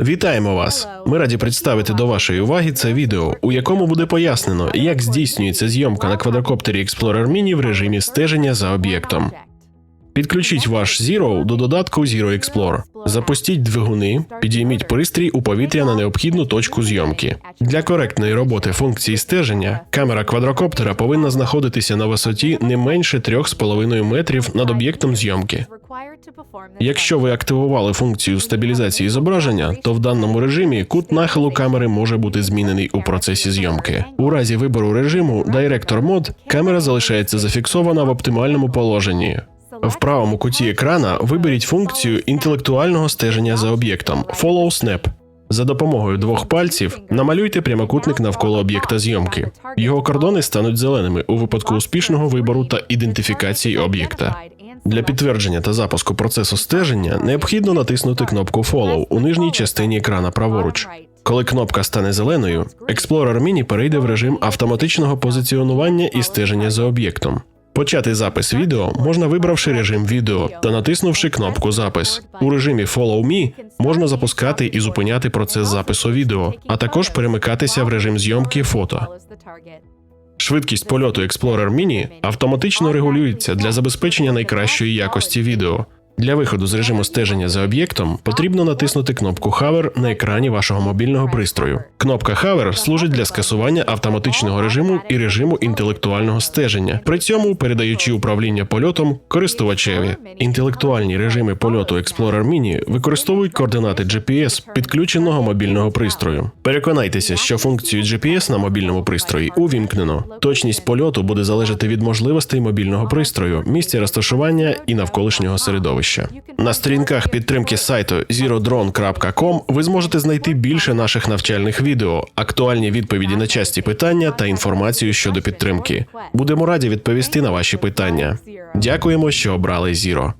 Вітаємо вас! Ми раді представити до вашої уваги це відео, у якому буде пояснено, як здійснюється зйомка на квадрокоптері Explorer Mini в режимі стеження за об'єктом. Підключіть ваш Zero до додатку Zero Explorer. Запустіть двигуни, підійміть пристрій у повітря на необхідну точку зйомки. Для коректної роботи функції стеження камера квадрокоптера повинна знаходитися на висоті не менше 3,5 метрів над об'єктом зйомки. Якщо ви активували функцію стабілізації зображення, то в даному режимі кут нахилу камери може бути змінений у процесі зйомки. У разі вибору режиму Director Mode камера залишається зафіксована в оптимальному положенні. В правому куті екрана виберіть функцію інтелектуального стеження за об'єктом Follow Snap. За допомогою двох пальців намалюйте прямокутник навколо об'єкта зйомки. Його кордони стануть зеленими у випадку успішного вибору та ідентифікації об'єкта. Для підтвердження та запуску процесу стеження необхідно натиснути кнопку Follow у нижній частині екрана праворуч. Коли кнопка стане зеленою, Explorer Mini перейде в режим автоматичного позиціонування і стеження за об'єктом. Почати запис відео можна вибравши режим відео та натиснувши кнопку Запис. У режимі Follow Me можна запускати і зупиняти процес запису відео, а також перемикатися в режим зйомки фото. Швидкість польоту Explorer Mini автоматично регулюється для забезпечення найкращої якості відео. Для виходу з режиму стеження за об'єктом потрібно натиснути кнопку Hover на екрані вашого мобільного пристрою. Кнопка Hover служить для скасування автоматичного режиму і режиму інтелектуального стеження, при цьому передаючи управління польотом користувачеві. Інтелектуальні режими польоту Explorer Mini використовують координати GPS підключеного мобільного пристрою. Переконайтеся, що функцію GPS на мобільному пристрої увімкнено. Точність польоту буде залежати від можливостей мобільного пристрою, місця розташування і навколишнього середовища. На сторінках підтримки сайту zerodrone.com ви зможете знайти більше наших навчальних відео, актуальні відповіді на часті питання та інформацію щодо підтримки. Будемо раді відповісти на ваші питання. Дякуємо, що обрали Zero.